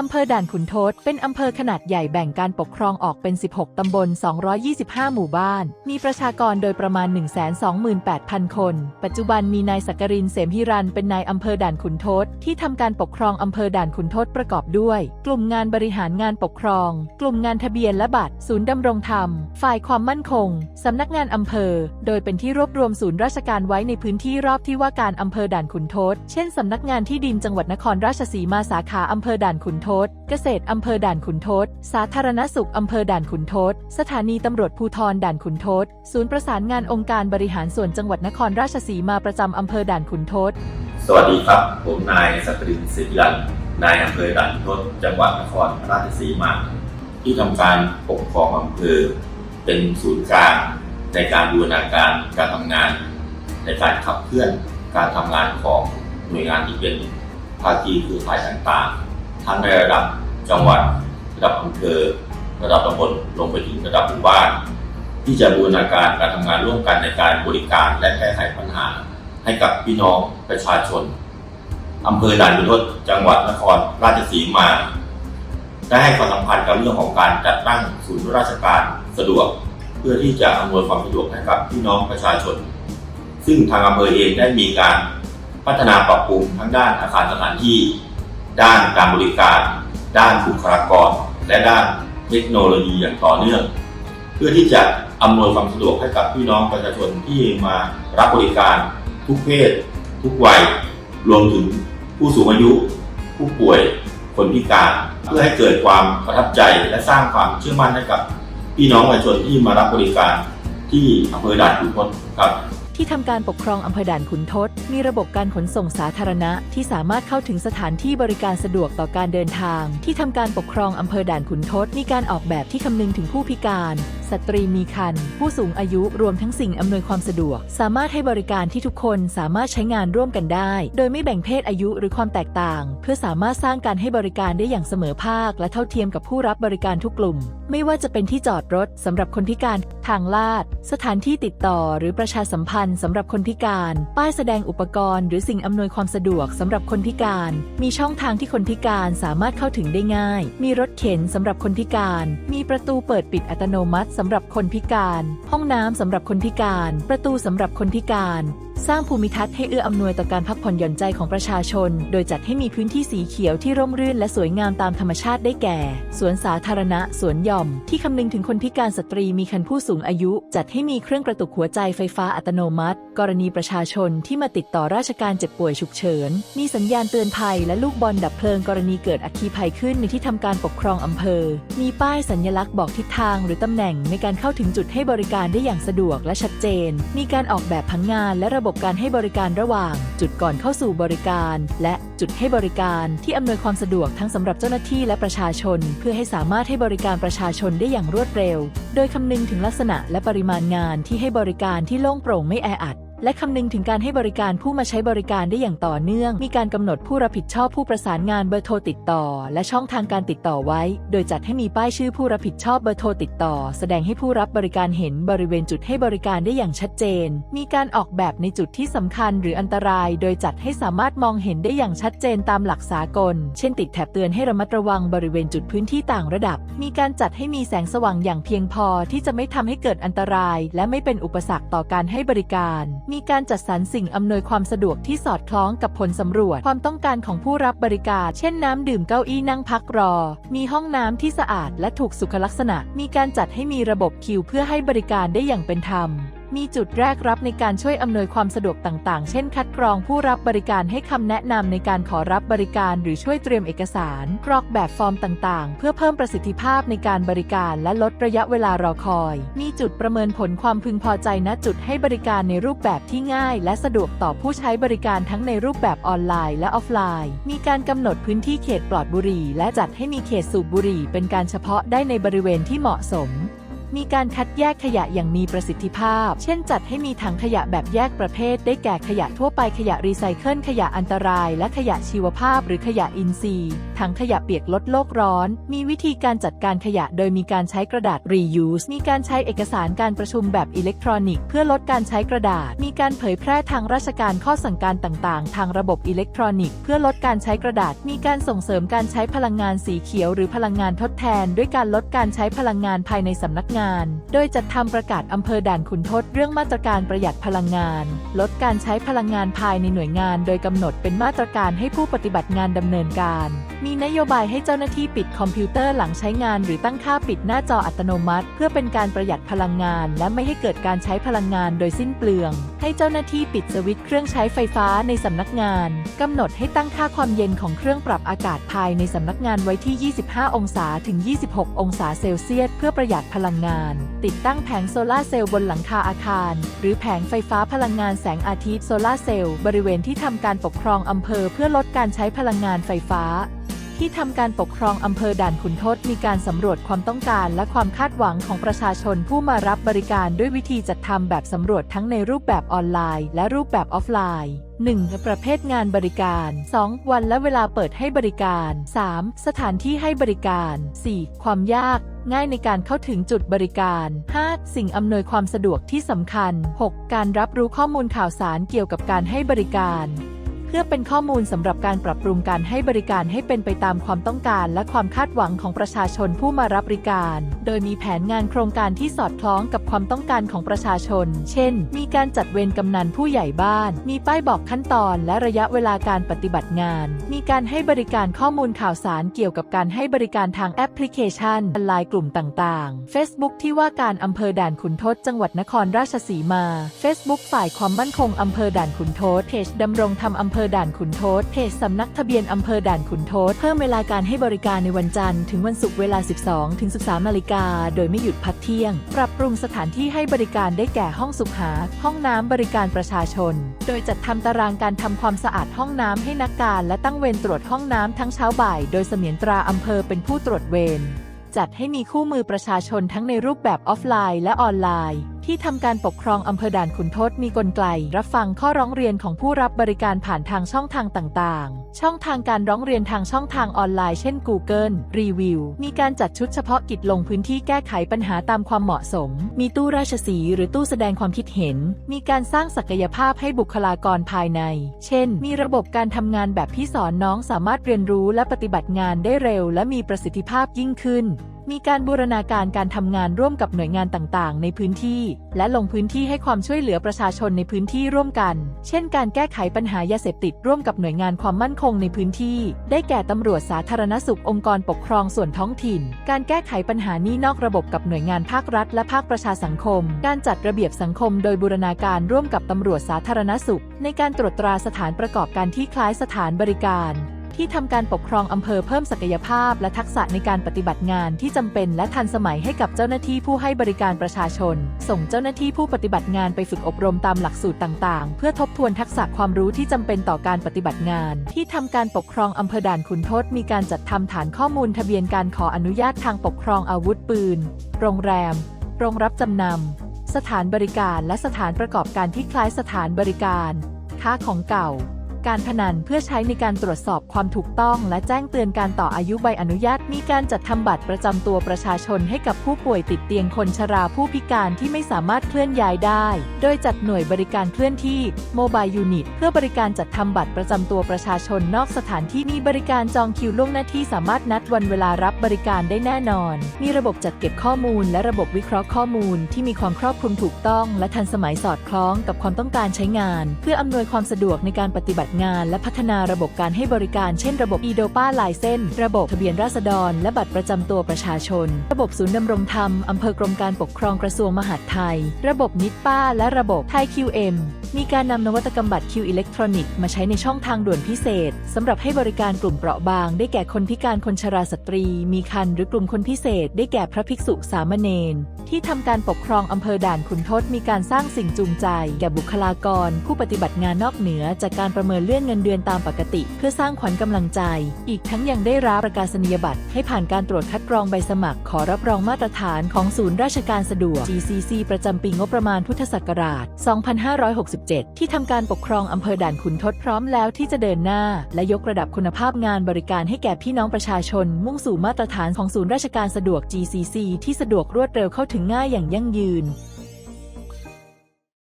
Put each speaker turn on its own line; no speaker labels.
อำเภอด่านขุนทดเป็นอำเภอขนาดใหญ่แบ่งการปกครองออกเป็น 16 ตำบล 225 หมู่บ้าน มีประชากรโดยประมาณ 128,000 คน ปัจจุบันมีนายสักกรินเสมหิรันเป็นนายอำเภอด่านขุนทดที่ทำการปกครองอำเภอด่านขุนทดประกอบด้วย กลุ่มงานบริหารงานปกครอง กลุ่มงานทะเบียนและบัตร ศูนย์ดำรงธรรม ฝ่ายความมั่นคง สำนักงานอำเภอ โดยเป็นที่รวบรวมศูนย์ราชการไว้ในพื้นที่รอบที่ว่าการอำเภอด่านขุนทดเช่นสำนักงานที่ดินจังหวัดนครราชสีมาสาขาอำเภอด่านขุนทด เกษตรอำเภอด่านขุนทด สาธารณสุขอำเภอด่านขุนทด สถานีตำรวจภูธรด่านขุนทด ศูนย์ประสานงานองค์การบริหารส่วนจังหวัดนครราชสีมาประจำอำเภอด่านขุนทด
สวัสดีครับ ผมนายสักรินศรีรันนายอำเภอด่านขุนทด จังหวัดนครราชสีมา ที่ทำการปกครองอำเภอ เป็นศูนย์กลางในการบูรณาการการทำงาน ในการขับเคลื่อนการทำงานของหน่วยงานที่เป็นภาคีเครือข่ายต่างๆ ทั้งในระดับจังหวัด ระดับอำเภอ ระดับตำบลลงไปถึงระดับหมู่บ้าน ที่จะบูรณาการการทำงานร่วมกันในการบริการและแก้ไขปัญหา ให้กับพี่น้องประชาชนอำเภอด่านขุนทดจังหวัดนครราชสีมา ได้ให้ความสำคัญกับเรื่องของการจัดตั้งศูนย์ราชการสะดวก เพื่อที่จะอำนวยความสะดวกให้กับพี่น้องประชาชน ซึ่งทางอำเภอเองได้มีการพัฒนาปรับปรุงทั้งด้านอาคารสถานที่ ด้านการบริการ ด้านบุคลากร และด้านเทคโนโลยีอย่างต่อเนื่อง เพื่อที่จะอำนวยความสะดวกให้กับพี่น้องประชาชนที่มารับบริการทุกเพศ ทุกวัย รวมถึงผู้สูงอายุ ผู้ป่วยคนพิการ เพื่อให้เกิดความประทับใจและสร้างความเชื่อมั่นให้กับพี่น้องประชาชนที่มารับบริการที่อำเภอด่านขุนทดครับ
ที่ทำการปกครองอำเภอด่านขุนทด มีระบบการขนส่งสาธารณะ ที่สามารถเข้าถึงสถานที่บริการสะดวกต่อการเดินทาง ที่ทำการปกครองอำเภอด่านขุนทด มีการออกแบบที่คำนึงถึงผู้พิการ สตรีมีครรภ์ผู้สูงอายุรวมทั้งสิ่งอำนวยความสะดวก สามารถให้บริการที่ทุกคนสามารถใช้งานร่วมกันได้ โดยไม่แบ่งเพศอายุหรือความแตกต่าง เพื่อสามารถสร้างการให้บริการได้อย่างเสมอภาค และเท่าเทียมกับผู้รับบริการทุกกลุ่ม ไม่ว่าจะเป็นที่จอดรถสำหรับคนพิการ ทางลาด สถานที่ติดต่อหรือประชาสัมพันธ์สำหรับคนพิการ ป้ายแสดงอุปกรณ์ หรือสิ่งอำนวยความสะดวกสำหรับคนพิการ มีช่องทางที่คนพิการสามารถเข้าถึงได้ง่าย มีรถเข็นสำหรับคนพิการ มีประตูเปิดปิดอัตโนมัติสำหรับคนพิการ ห้องน้ำสำหรับคนพิการ ประตูสำหรับคนพิการ สร้างภูมิทัศน์ให้เอื้ออำนวยต่อการพักผ่อนหย่อนใจของประชาชน โดยจัดให้มีพื้นที่สีเขียวที่ร่มรื่นและสวยงามตามธรรมชาติได้แก่ สวนสาธารณะ สวนหย่อม ที่คำนึงถึงคนพิการสตรีมีคันผู้สูงอายุ จัดให้มีเครื่องกระตุกหัวใจไฟฟ้าอัตโนมัติ กรณีประชาชนที่มาติดต่อราชการเจ็บป่วยฉุกเฉิน มีสัญญาณเตือนภัยและลูกบอลดับเพลิงกรณีเกิดอัคคีภัยขึ้นในที่ทำการปกครองอำเภอ มีป้ายสัญลักษณ์บอกทิศทางหรือตำแหน่งในการเข้าถึงจุดให้บริการได้อย่างสะดวกและชัดเจน มีการออกแบบผังงานและระบบการให้บริการระหว่าง จุดก่อนเข้าสู่บริการ และจุดให้บริการที่อำนวยความสะดวกทั้งสำหรับเจ้าหน้าที่และประชาชน เพื่อให้สามารถให้บริการประชาชนได้อย่างรวดเร็ว โดยคำนึงถึงลักษณะและปริมาณงานที่ให้บริการที่โล่งโปร่งไม่แออัด และคำนึงถึงการให้บริการผู้มาใช้บริการได้อย่างต่อเนื่อง มีการกำหนดผู้รับผิดชอบผู้ประสานงานเบอร์โทรติดต่อ และช่องทางการติดต่อไว้ โดยจัดให้มีป้ายชื่อผู้รับผิดชอบเบอร์โทรติดต่อ แสดงให้ผู้รับบริการเห็นบริเวณจุดให้บริการได้อย่างชัดเจน มีการออกแบบในจุดที่สำคัญหรืออันตราย โดยจัดให้สามารถมองเห็นได้อย่างชัดเจนตามหลักสากล เช่นติดแถบเตือนให้ระมัดระวังบริเวณจุดพื้นที่ต่างระดับ มีการจัดให้มีแสงสว่างอย่างเพียงพอที่จะไม่ทำให้เกิดอันตราย และไม่เป็นอุปสรรคต่อการให้บริการมีการจัดสรรสิ่งอำนวยความสะดวกที่สอดคล้องกับผลสำรวจความต้องการของผู้รับบริการ เช่นน้ำดื่มเก้าอี้นั่งพักรอ มีห้องน้ำที่สะอาดและถูกสุขลักษณะ มีการจัดให้มีระบบคิวเพื่อให้บริการได้อย่างเป็นธรรม มีจุดแรกรับในการช่วยอำนวยความสะดวกต่าง ๆ เช่น คัดกรองผู้รับบริการให้คำแนะนำในการขอรับบริการ หรือช่วยเตรียมเอกสาร กรอกแบบฟอร์มต่าง ๆ เพื่อเพิ่มประสิทธิภาพในการบริการ และลดระยะเวลารอคอย มีจุดประเมินผลความพึงพอใจณจุดให้บริการในรูปแบบที่ง่าย และสะดวกต่อผู้ใช้บริการทั้งในรูปแบบออนไลน์ และออฟไลน์ มีการกำหนดพื้นที่เขตปลอดบุหรี่ และจัดให้มีเขตสูบบุหรี่ เป็นการเฉพาะได้ในบริเวณที่เหมาะสม มีการคัดแยกขยะอย่างมีประสิทธิภาพ เช่นจัดให้มีถังขยะแบบแยกประเภท ได้แก่ขยะทั่วไปขยะรีไซเคิลขยะอันตราย และขยะชีวภาพหรือขยะอินทรีย์ ถังขยะเปียกลดโลกร้อน มีวิธีการจัดการขยะโดยมีการใช้กระดาษ reuse มีการใช้เอกสารการประชุมแบบอิเล็กทรอนิกส์เพื่อลดการใช้กระดาษ มีการเผยแพร่ทางราชการข้อสั่งการต่างๆ ทางระบบอิเล็กทรอนิกส์เพื่อลดการใช้กระดาษ มีการส่งเสริมการใช้พลังงานสีเขียว หรือพลังงานทดแทน ด้วยการลดการใช้พลังงานภายในสำนักงาน โดยจัดทำประกาศอำเภอด่านขุนทดเรื่องมาตรการประหยัดพลังงาน ลดการใช้พลังงานภายในหน่วยงาน โดยกำหนดเป็นมาตรการให้ผู้ปฏิบัติงานดำเนินการ มีนโยบายให้เจ้าหน้าที่ปิดคอมพิวเตอร์หลังใช้งาน หรือตั้งค่าปิดหน้าจออัตโนมัติ เพื่อเป็นการประหยัดพลังงาน และไม่ให้เกิดการใช้พลังงานโดยสิ้นเปลือง ให้เจ้าหน้าที่ปิดสวิตช์เครื่องใช้ไฟฟ้าในสำนักงานกำหนดให้ตั้งค่าความเย็นของเครื่องปรับอากาศภายในสำนักงานไว้ที่ 25 องศาถึง 26 องศาเซลเซียสเพื่อประหยัดพลังงานติดตั้งแผงโซลาเซลล์บนหลังคาอาคาร หรือแผงไฟฟ้าพลังงานแสงอาทิตย์โซลาเซลล์บริเวณที่ทำการปกครองอำเภอเพื่อลดการใช้พลังงานไฟฟ้า ที่ทำการปกครองอำเภอด่านขุนทดมีการสำรวจความต้องการและความคาดหวังของประชาชนผู้มารับบริการด้วยวิธีจัดทำแบบสำรวจทั้งในรูปแบบออนไลน์ และรูปแบบออฟไลน์ 1. ประเภทงานบริการ 2. วันและเวลาเปิดให้บริการ 3. สถานที่ให้บริการ 4. ความยาก ง่ายในการเข้าถึงจุดบริการ 5. สิ่งอำนวยความสะดวกที่สำคัญ 6. การรับรู้ข้อมูลข่าวสารเกี่ยวกับการให้บริการ เพื่อเป็นข้อมูลสำหรับการปรับปรุงการให้บริการให้เป็นไปตามความต้องการ และความคาดหวังของประชาชนผู้มารับบริการ โดยมีแผนงานโครงการที่สอดคล้องกับความต้องการของประชาชน เช่น มีการจัดเวรกำนันผู้ใหญ่บ้าน มีป้ายบอกขั้นตอนและระยะเวลาการปฏิบัติงาน มีการให้บริการข้อมูลข่าวสารเกี่ยวกับการให้บริการทางแอปพลิเคชันไลน์กลุ่มต่างๆ Facebook ที่ว่าการอำเภอด่านขุนทดจังหวัดนครราชสีมา Facebook ฝ่ายความมั่นคงอำเภอด่านขุนทดเพจดำรงธรรมอำเภอภอด่านขุนทดเพจสำนักทะเบียนอำเภอด่านขุนทดเพิ่มเวลาการให้บริการในวันจันทร์ถึงวันศุกร์เวลา 12 ถึง 13 นาฬิกา โดยไม่หยุดพักเที่ยง ปรับปรุงสถานที่ให้บริการได้แก่ห้องสุขาห้องน้ำบริการประชาชน โดยจัดทำตารางการทำความสะอาดห้องน้ำให้นักการ และตั้งเวรตรวจห้องน้ำทั้งเช้าบ่าย โดยเสมียนตราอำเภอเป็นผู้ตรวจเวรจัดให้มีคู่มือประชาชนทั้งในรูปแบบออฟไลน์และออนไลน์ ที่ทำการปกครองอำเภอด่านขุนทดมีกลไกรับฟังข้อร้องเรียนของผู้รับบริการผ่านทางช่องทางต่างๆ ช่องทางการร้องเรียนทางช่องทางออนไลน์เช่น Google รีวิวมีการจัดชุดเฉพาะกิจลงพื้นที่แก้ไขปัญหาตามความเหมาะสม มีตู้ราชสีหรือตู้แสดงความคิดเห็น มีการสร้างศักยภาพให้บุคลากรภายใน เช่น มีระบบการทำงานแบบที่สอนน้องสามารถเรียนรู้และปฏิบัติงานได้เร็ว และมีประสิทธิภาพยิ่งขึ้น มีการบูรณาการการทำงานร่วมกับหน่วยงานต่างๆ ในพื้นที่ และลงพื้นที่ให้ความช่วยเหลือประชาชนในพื้นที่ร่วมกัน เช่น การแก้ไขปัญหายาเสพติดร่วมกับหน่วยงานความมั่นคงในพื้นที่ ได้แก่ตำรวจสาธารณสุของค์กรปกครองส่วนท้องถิ่น การแก้ไขปัญหานี้นอกระบบกับหน่วยงานภาครัฐ และภาคประชาสังคม การจัดระเบียบสังคม โดยบูรณาการร่วมกับตำรวจสาธารณสุข ในการตรวจตราสถานประกอบการที่คล้ายสถานบริการ ที่ทำการปกครองอำเภอเพิ่มศักยภาพ และทักษะในการปฏิบัติงานที่จำเป็นและทันสมัยให้กับเจ้าหน้าที่ผู้ให้บริการประชาชน ส่งเจ้าหน้าที่ผู้ปฏิบัติงานไปฝึกอบรมตามหลักสูตรต่างๆ เพื่อทบทวนทักษะความรู้ที่จำเป็นต่อการปฏิบัติงาน ที่ทำการปกครองอำเภอด่านขุนทดมีการจัดทำฐานข้อมูลทะเบียนการขออนุญาตทางปกครองอาวุธปืน โรงแรม โรงรับจำนำสถานบริการและสถานประกอบการที่คล้ายสถานบริการ ค้าของเก่า การพนันเพื่อใช้ในการตรวจสอบความถูกต้องและแจ้งเตือนการต่ออายุใบอนุญาต มีการจัดทำบัตรประจำตัวประชาชนให้กับผู้ป่วยติดเตียงคนชราผู้พิการที่ไม่สามารถเคลื่อนย้ายได้ โดยจัดหน่วยบริการเคลื่อนที่โมบายยูนิตเพื่อบริการจัดทำบัตรประจำตัวประชาชนนอกสถานที่มีบริการจองคิวล่วงหน้าที่สามารถนัดวันเวลารับบริการได้แน่นอน มีระบบจัดเก็บข้อมูล และระบบวิเคราะห์ข้อมูล ที่มีความครอบคลุมถูกต้อง และทันสมัยสอดคล้องกับความต้องการใช้งาน เพื่ออำนวยความสะดวกในการปฏิบัติงานและพัฒนาระบบการให้บริการเช่นระบบ e d o p a ลายเส้น ระบบทะเบียนราษฎร และบัตรประจำตัวประชาชน ระบบศูนย์ดำรงธรรมอำเภอกรมการปกครองกระทรวงมหาดไทย ระบบนิดป้าและระบบไทย QM มี มีการนำนวัตกรรมบัตรคิวอิเล็กทรอนิกส์มาใช้ในช่องทางด่วนพิเศษสำหรับให้บริการกลุ่มเปราะบาง ได้แก่คนพิการคนชราสตรี มีคันหรือกลุ่มคนพิเศษ ได้แก่พระภิกษุสามเณรที่ทำการปกครองอำเภอด่านขุนทดมีการสร้างสิ่งจูงใจ แก่บุคลากร ผู้ปฏิบัติงานนอกเหนือ จากการประเมินเลื่อนเงินเดือนตามปกติ เพื่อสร้างขวัญกำลังใจ อีกทั้งยังได้รับประกาศนียบัตรให้ผ่านการตรวจคัดกรองใบสมัคร ขอรับรองมาตรฐานของศูนย์ราชการสะดวก GCC ประจำปีงบประมาณพุทธศักราช 2567 7 ที่ทำการปกครองอำเภอด่านขุนทดพร้อมแล้วที่จะเดินหน้า และยกระดับคุณภาพงานบริการให้แก่พี่น้องประชาชน มุ่งสู่มาตรฐานของศูนย์ราชการสะดวก GCC ที่สะดวกรวดเร็วเข้าถึงง่ายอย่างยั่งยืน